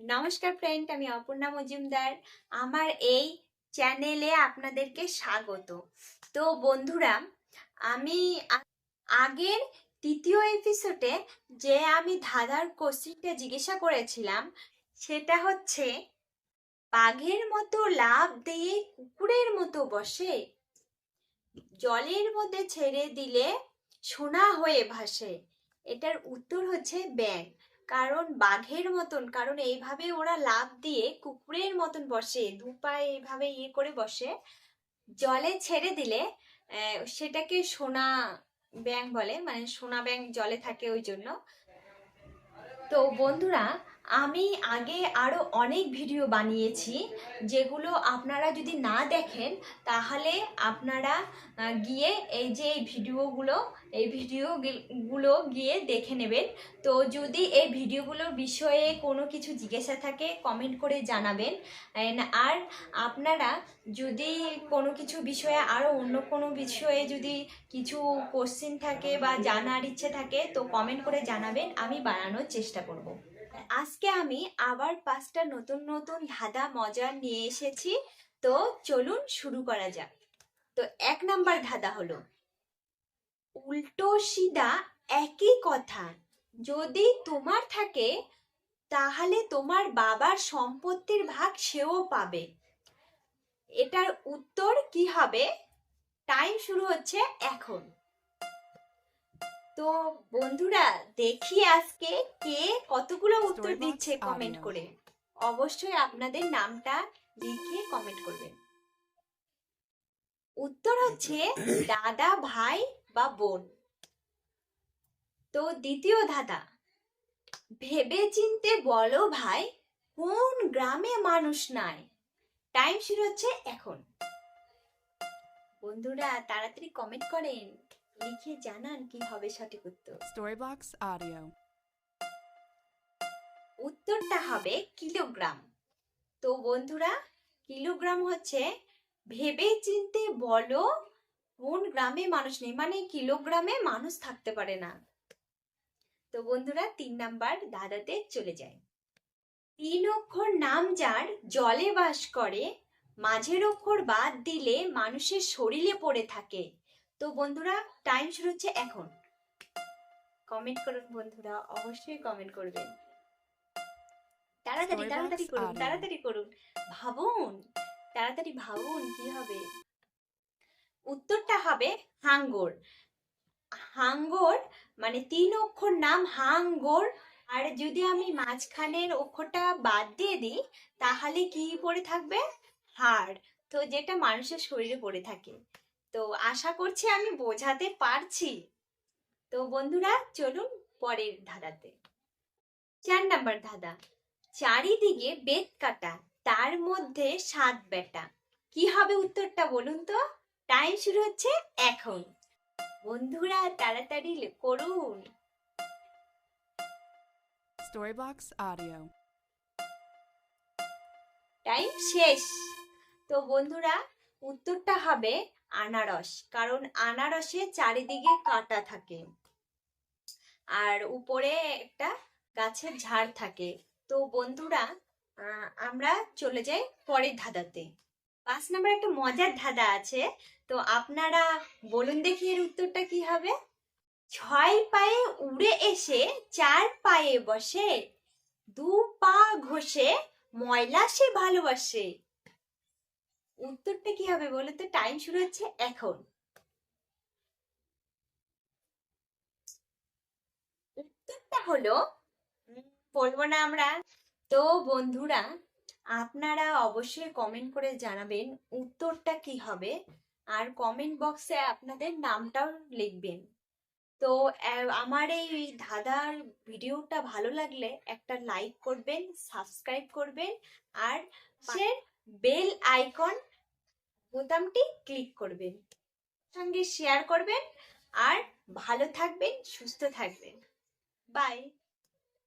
নমস্কার ফ্রেন্ড আমি অপর্ণা মজুমদার। আমার এই চ্যানেলে আপনাদেরকে স্বাগত। তো বন্ধুরা, আমি আগের তৃতীয় এপিসোডে যে আমি ধাঁধার কোশ্চিনটা জিজ্ঞাসা করেছিলাম, সেটা হচ্ছে, বাঘের মতো লাভ দিয়ে কুকুরের মতো বসে। জলের মধ্যে ছেড়ে দিলে সোনা হয়ে ভাসে। এটার উত্তর হচ্ছে ব্যাঙ। কারণ বাঘের মতন, কারণ এইভাবে ওরা লাভ দিয়ে কুকুরের মতন বসে, দু পায়ে এইভাবে ইয়ে করে বসে, জলে ছেড়ে দিলে সেটাকে সোনা ব্যাং বলে মানে সোনা ব্যাং জলে থাকে ওই জন্য। তো বন্ধুরা আমি আগে আরও অনেক ভিডিও বানিয়েছি যেগুলো আপনারা যদি না দেখেন, তাহলে আপনারা গিয়ে এই যে এই ভিডিওগুলো এই ভিডিওগুলো গিয়ে দেখে নেবেন। তো যদি এই ভিডিওগুলোর বিষয়ে কোনো কিছু জিজ্ঞাসা থাকে কমেন্ট করে জানাবেন। আর আপনারা যদি কোনো কিছু বিষয়ে আরও অন্য কোনো বিষয়ে যদি কিছু কোশ্চেন থাকে বা জানার ইচ্ছে থাকে, তো কমেন্ট করে জানাবেন, আমি বানানোর চেষ্টা করব। আজকে আমি আবার পাঁচটা নতুন নতুন ধাঁধা মজা নিয়ে এসেছি। তো চলুন শুরু করা যাক। তো এক নাম্বার ধাঁধা হলো, উল্টো সিধা একই কথা। যদি তোমার থাকে, তাহলে তোমার বাবার সম্পত্তির ভাগ সেও পাবে। এটার উত্তর কি হবে? টাইম শুরু হচ্ছে এখন। তো বন্ধুরা দেখি আজকে কে কতগুলো উত্তর দিচ্ছে কমেন্ট করে। অবশ্যই আপনাদের নামটা লিখে কমেন্ট করবেন। উত্তর হচ্ছে দাদা ভাই বা বোন। তো দ্বিতীয় ধাঁধা ভেবে চিনতে বলো ভাই কোন গ্রামে মানুষ নাই? টাইম শুরু হচ্ছে এখন। বন্ধুরা তাড়াতাড়ি কমেন্ট করেন। লিখে জানান কি হবে সঠিক উত্তর। Storybox Audio. উত্তরটা হবে কিলোগ্রাম। তো বন্ধুরা কিলোগ্রাম হচ্ছে ভেবে চিনতে বলো কোন গ্রামে মানুষ নেই মানে কিলোগ্রামে মানুষ থাকতে পারে না। তো বন্ধুরা তিন নাম্বার দাদাতে চলে যায় তিন অক্ষর নাম যার জলে বাস করে মাঝের অক্ষর বাদ দিলে মানুষের শরীরে পড়ে থাকে। তো বন্ধুরা টাইম শুরু হচ্ছে এখন। কমেন্ট করুন বন্ধুরা অবশ্যই কমেন্ট করবেন। তাড়াতাড়ি তাড়াতাড়ি করুন তাড়াতাড়ি করুন। ভাবুন তাড়াতাড়ি ভাবুন কি হবে? উত্তরটা হবে হাঙ্গর। হাঙ্গর মানে তিন অক্ষর নাম হাঙ্গর। আর যদি আমি মাঝখানের অক্ষরটা বাদ দিয়ে দিই তাহলে কি পড়ে থাকবে? হাড়। তো যেটা মানুষের শরীরে পড়ে থাকে। তো আশা করছি আমি বোঝাতে পারছি। তো বন্ধুরা চলুন পরের ধাঁধাতে। চার নাম্বার ধাঁধা। চারিদিকে বেত কাটা তার মধ্যে সাত বেটা। কি হবে উত্তরটা বলুন তো? টাইম শুরু হচ্ছে এখন। বন্ধুরা তাড়াতাড়ি করুন। Audio. টাইম শেষ। তো বন্ধুরা উত্তরটা হবে আনারস, কারণ আনারসে চারিদিকে কাটা থাকে আর উপরে একটা গাছের ঝাড় থাকে। তো বন্ধুরা আমরা চলে যাই পরের ধাঁধাতে। পাঁচ নাম্বার একটা মজার ধাঁধা আছে। তো আপনারা বলুন দেখি এর উত্তরটা কি হবে? ছয় পায়ে উড়ে এসে চার পায়ে বসে, দু পা ঘষে ময়লা সে ভালোবাসে। উত্তরটা কি হবে বলো তো? টাইম শুরু হচ্ছে এখন। উত্তরটা হলো বলব না আমরা। তো বন্ধুরা, আপনারা অবশ্যই কমেন্ট করে জানাবেন উত্তরটা কি হবে, আর কমেন্ট বক্সে আপনাদের নামটাও লিখবেন। তো আমার এই ধাঁধার ভিডিওটা ভালো লাগলে একটা লাইক করবেন সাবস্ক্রাইব করবেন, আর বেল আইকন বোতামটি ক্লিক করবেন। সঙ্গে শেয়ার করবেন। আর ভালো থাকবেন সুস্থ থাকবেন। বাই